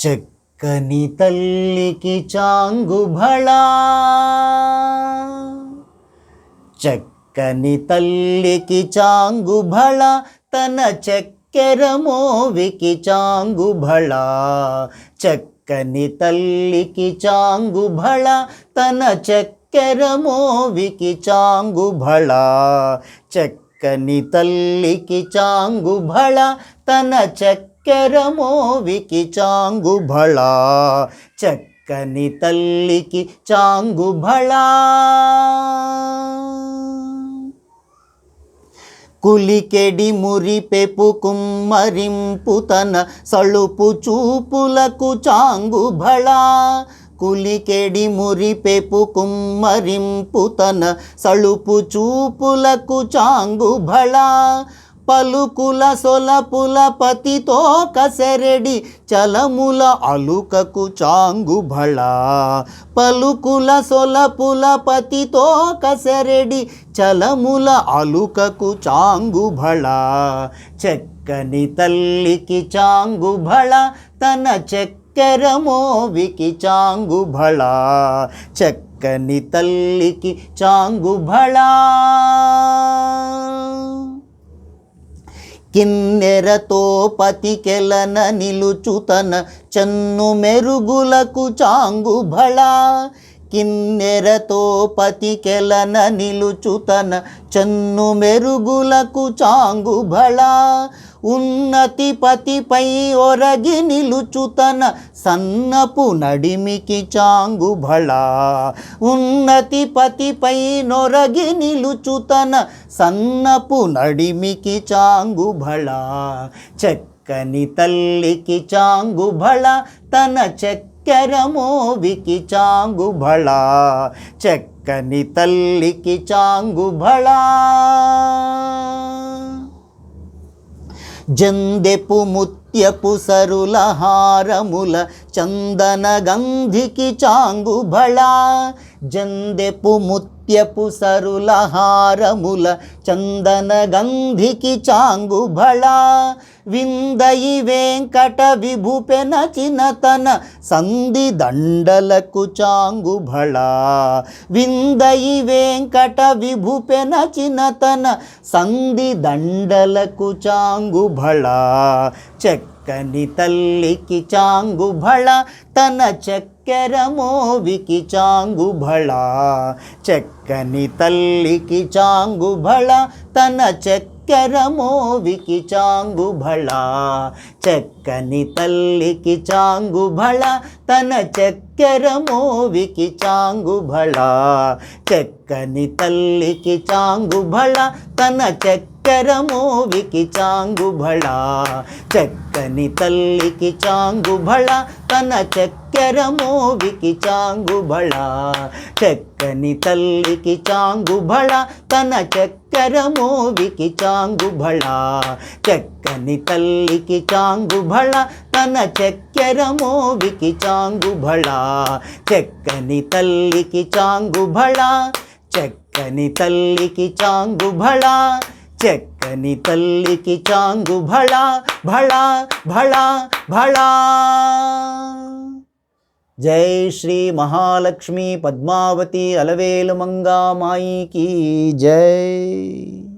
చక్కని తల్లికి చాంగుభళా చక్కని తల్లికి చాంగుభళ తన చక్కెర మోవికి చాంగుభళ చక్కని తల్లికి చాంగుభళ తన చక్కెర మోవికి చాంగుభళ చక్కని తల్లికి చాంగుభళ తన చక్కెర చాంగు భళా చక్కని తల్లికి చాంగు భళా కులికెడి మురిపెపు కుమ్మరింపు తన సళుపు చూపులకు చాంగు భళా కులికెడి మురిపెపు కుమ్మరింపు తన సళుపు చూపులకు చాంగు భళా పలుకుల సొలపుల పతితో కసరెడి చలముల అలుకకు చాంగు భళ. పలుకుల సొలపుల పతితో కసరెడి చలముల అలుకకు చాంగు భళ. చెక్కని తల్లికి చాంగు భళ తన చక్కెర మోవికి చాంగు భళ. చెక్కని తల్లికి చాంగు చాంగుభళ కిన్నెరతో పతికెలన నిలుచుతన చన్ను మెరుగులకు చాంగు చాంగుభళ కిన్నెరతో పతికెలన నిలుచుతన చన్ను మెరుగులకు చాంగుభళ ఉన్నతి పతిపై ఒరగి నిలుచుతన సన్నపు నడిమికి చాంగుభళ ఉన్నతి పతిపై నొరగి నిలుచుతన సన్నపు నడిమికి చాంగుభళ చక్కని తల్లికి చాంగుభళ తన చక్కెర మోవికి చాంగుభళ చక్కని తల్లికి చాంగుభళ జందెపు ముత్తు నిత్యపు సరుల హారముల చందన గంధికి చాంగు చాంగుభళ. జందెపు ముత్యపు సరుల హారముల చందన గంధికి చాంగు చాంగుభళ. విందయి వెంకట విభుపెన చినతన సంధి దండలకు చాంగు చాంగుభళ. విందయి వెంకట విభుపెన చినతన సంధి దండలకు చాంగుభళ. చక్కని తల్లికి చాంగుభళ తన చక్కెర మోవికి చాంగుభళ చక్కని తల్లికి చాంగుభళ తన చక్క చక్కెర మోవికి చాంగుభళ చక్కని తల్లికి చాంగు భళ తన చక్కెర మోవికి చాంగుభళ చక్కని తల్లికి చాంగు భళ తన చక్కెర మోవికి చాంగుభళ చక్కని తల్లికి చాంగు భళ తన చక్క చక్కెర మోవికి చాంగుబళ చక్కని తల్లికి చాంగుబళ తన చక్కెర మోవికి చాంగుబళ చక్కని తల్లికి చాంగుబళ తన చక్కెర మోవికి చాంగుబళ చక్కని తల్లికి చాంగుబళ చక్కని తల్లికి చాంగుబళ చక్కని తల్లికి చాంగు చాంగుభళ భళ భళ భళ ஜெய் ஸ்ரீ மகாலட்சுமி பத்மாவதி அலவேலு மங்கா மாயி கி ஜெய்